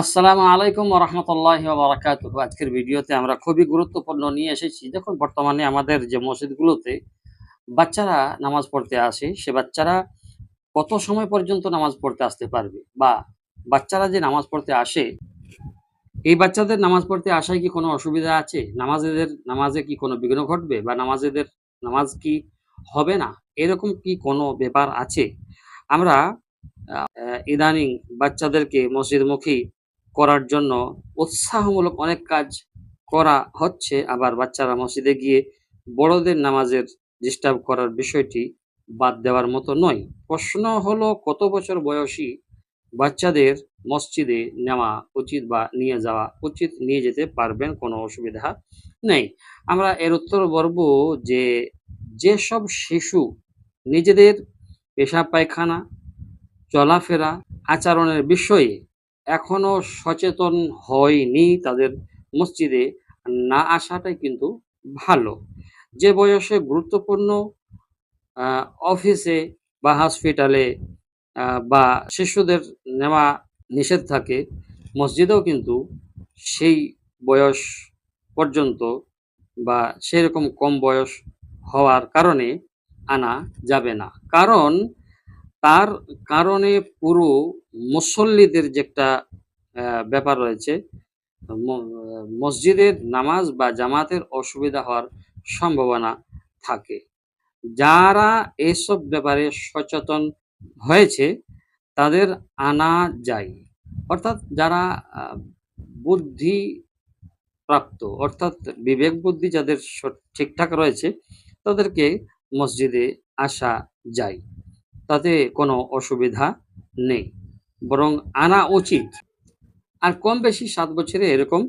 আসসালামু আলাইকুম রহমতুল্লাহ বারাকাত আজকের ভিডিওতে আমরা খুবই গুরুত্বপূর্ণ নিয়ে এসেছি। দেখুন, বর্তমানে আমাদের যে মসজিদগুলোতে বাচ্চারা নামাজ পড়তে আসে, সে বাচ্চারা কত সময় পর্যন্ত নামাজ পড়তে আসতে পারবে? বা বাচ্চারা যে নামাজ পড়তে আসে, এই বাচ্চাদের নামাজ পড়তে আসায় কি কোনো অসুবিধা আছে? নামাজেদের, নামাজে কি কোনো বিঘ্ন ঘটবে? বা নামাজেদের, নামাজ কি হবে না? এরকম কি কোনো ব্যাপার আছে? আমরা ইদানিং বাচ্চাদেরকে মসজিদমুখী করার জন্য উৎসাহমূলক অনেক কাজ করা হচ্ছে। আবার বাচ্চারা মসজিদে গিয়ে বড়দের নামাজের ডিস্টার্ব করার বিষয়টি বাদ দেওয়ার মতো নয়। প্রশ্ন হলো, কত বছর বয়সী বাচ্চাদের মসজিদে নেওয়া উচিত বা নিয়ে যাওয়া উচিত, নিয়ে যেতে পারবেন কোনো অসুবিধা নেই। আমরা এর উত্তর বলব যে, যেসব শিশু নিজেদের পেশা পায়খানা চলাফেরা, আচরণের বিষয়ে এখনও সচেতন হয়নি তাদের মসজিদে, না আসাটাই কিন্তু ভালো। যে বয়সে গুরুত্বপূর্ণ অফিসে বা হসপিটালে বা শিশুদের নেওয়া নিষেধ থাকে, মসজিদেও কিন্তু সেই বয়স পর্যন্ত বা সেরকম কম বয়স হওয়ার কারণে আনা যাবে না। কারণ তার কারণে পুরো মুসল্লিদের যে একটা ব্যাপার রয়েছে মসজিদের নামাজ বা জামাতের অসুবিধা হওয়ার সম্ভাবনা থাকে। যারা এসব ব্যাপারে সচেতন হয়েছে, তাদের আনা যায়। অর্থাৎ যারা বুদ্ধি প্রাপ্ত অর্থাৎ বিবেক বুদ্ধি যাদের ঠিকঠাক রয়েছে, তাদেরকে মসজিদে আসা যায়। তাতে কোনো অসুবিধা নেই। বরং আনা উচিত। আর কম বেশি সাত বছরে এরকম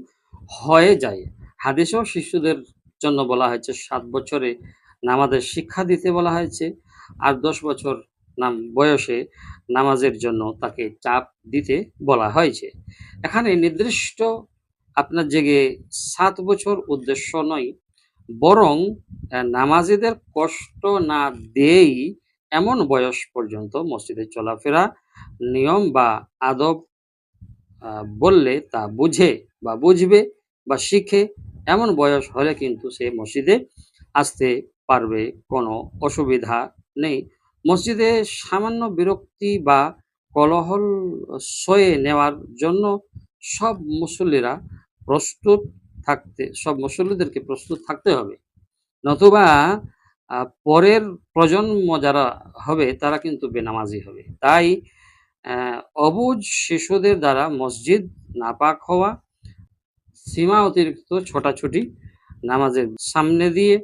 হয়ে যায়। হাদিসেও শিশুদের জন্য বলা হয়েছে, সাত বছরে নামাজের শিক্ষা দিতে বলা হয়েছে আর দশ বছর নাম বয়সে নামাজের জন্য তাকে চাপ দিতে বলা হয়েছে। এখানে নির্দিষ্ট আপনার জেগে সাত বছর উদ্দেশ্য নয়, বরং নামাজিদের কষ্ট না দেই এমন বয়স পর্যন্ত মসজিদে চলাফেরা, নিয়ম বা আদব বললে তা বুঝে বা বুঝবে বা শিখে, এমন বয়স হলে কিন্তু সে মসজিদে আসতে পারবে, কোনো অসুবিধা নেই। মসজিদে সামান্য বিরক্তি বা কলহল সয়ে নেওয়ার জন্য সব মুসল্লিরা প্রস্তুত থাকতে, সব মুসল্লিদেরকে প্রস্তুত থাকতে হবে। নতুবা পরের প্রজন্ম যারা হবে, তারা কিন্তু বেনামাজি হবে। তাই অবুঝ শিশুদের দ্বারা মসজিদ নাপাক হওয়া, সীমা অতিরিক্ত ছোটাছুটি, নামাজের সামনে দিয়ে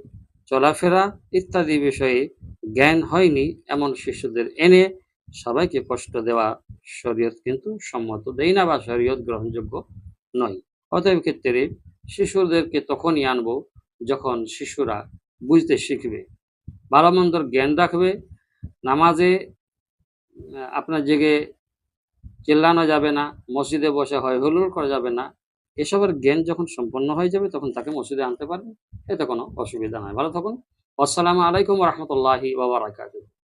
চলাফেরা ইত্যাদি বিষয়ে জ্ঞান হয়নি এমন শিশুদের এনে সবাইকে কষ্ট দেওয়া শরীয়ত কিন্তু সম্মত দেয় না বা শরীয়ত গ্রহণযোগ্য নয়। অতএব ক্ষেত্রে শিশুদেরকে তখনই আনব যখন শিশুরা বুঝতে শিখবে। ভালো মন্দর জ্ঞান রাখবে, নামাজে আপনার জেগে চেল্লানো যাবে না, মসজিদে বসে হয় হুলুল করা যাবে না, এসবের জ্ঞান যখন সম্পন্ন হয়ে যাবে তখন তাকে মসজিদে আনতে পারবে, এতে কোনো অসুবিধা নয় ভালো থাকুন। আসসালামু আলাইকুম রহমতুল্লাহি বাবারাকাতুহ